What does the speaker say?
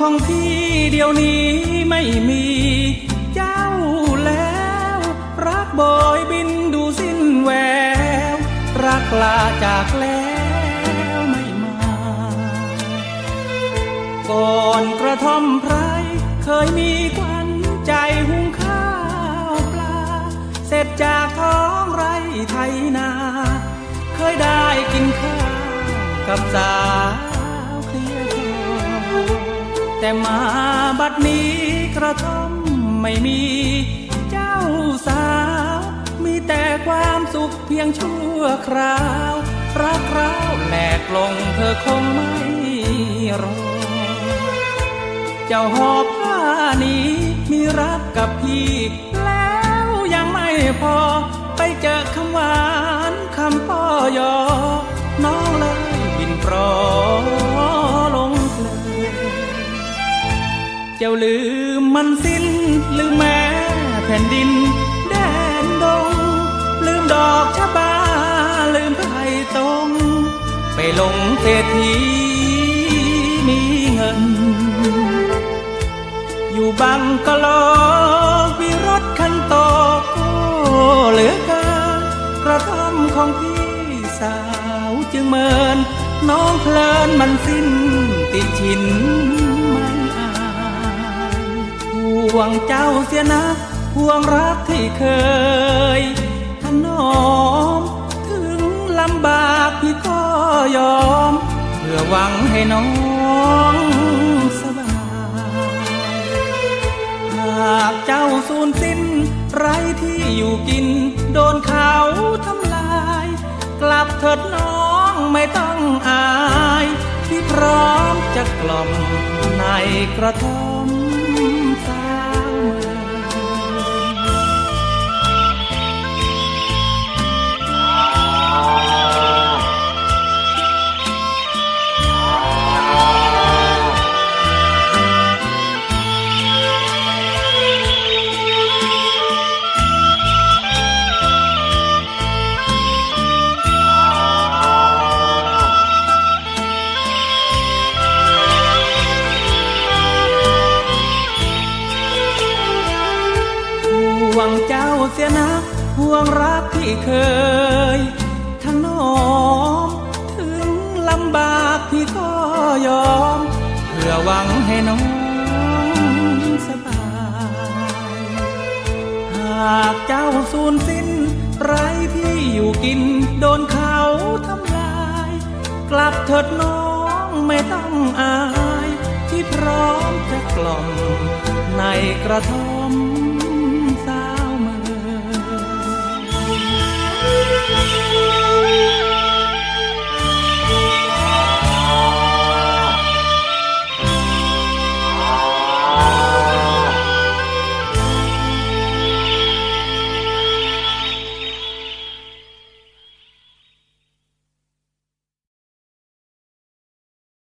ของพี่เดี๋ยวนี้ไม่มี เจ้าแล้ว รักบอยบินดูสิ้นแวว รักลาจากแล้วไม่มา ก่อนกระท่อมไพรเคยมีควันใจหุงข้าวปลา เสร็จจากท้องไร่ไทยนา เคยได้กินข้าวกับสาวเคลียร์คอ แต่มาบัดนี้กระท่อมไม่มี เจ้าสาว มีแต่ความสุขเพียงชั่วคราว รักเราแหลกลงเธอคงไม่รอเจ้าหอบผ้านี้ มีรักกับพี่ แล้วยังไม่พอ ไปเจอคำหวานคำป้อยอ น้องเลยบินโปร เจ้าลืมมันสิ้นลืมแม่แผ่นดินแดนดง ลืมดอกชะบา ลืมไผ่ตรงไปลงเศรษฐีมีเงิน อยู่บังกะโลวิรถคันโตโอเหลือเกินกระท่อมของพี่สาวจึงเมิน น้องเพลินมันสิ้นติดชิน วงเจ้าเสียนะห่วงรักที่เคยถนอม ถึงลำบากพี่ก็ยอม เพื่อหวังให้น้องสบายหากเจ้าสูญสิ้น ไรที่อยู่กิน โดนเขาทำลาย กลับเถิดน้องไม่ต้องอายที่พร้อมจะกล่อมในกระท่อม วงเจ้าเสียนะห่วงรักที่เคยทั้งน้อมถึงลำบากพี่ก็ยอม เพื่อหวังให้น้องสบาย หากเจ้าสูญสิ้นไรที่อยู่กินโดนเขาทำลาย กลับเถิดน้องไม่ต้องอาย ที่พร้อมจะกล่อมในกระท่อม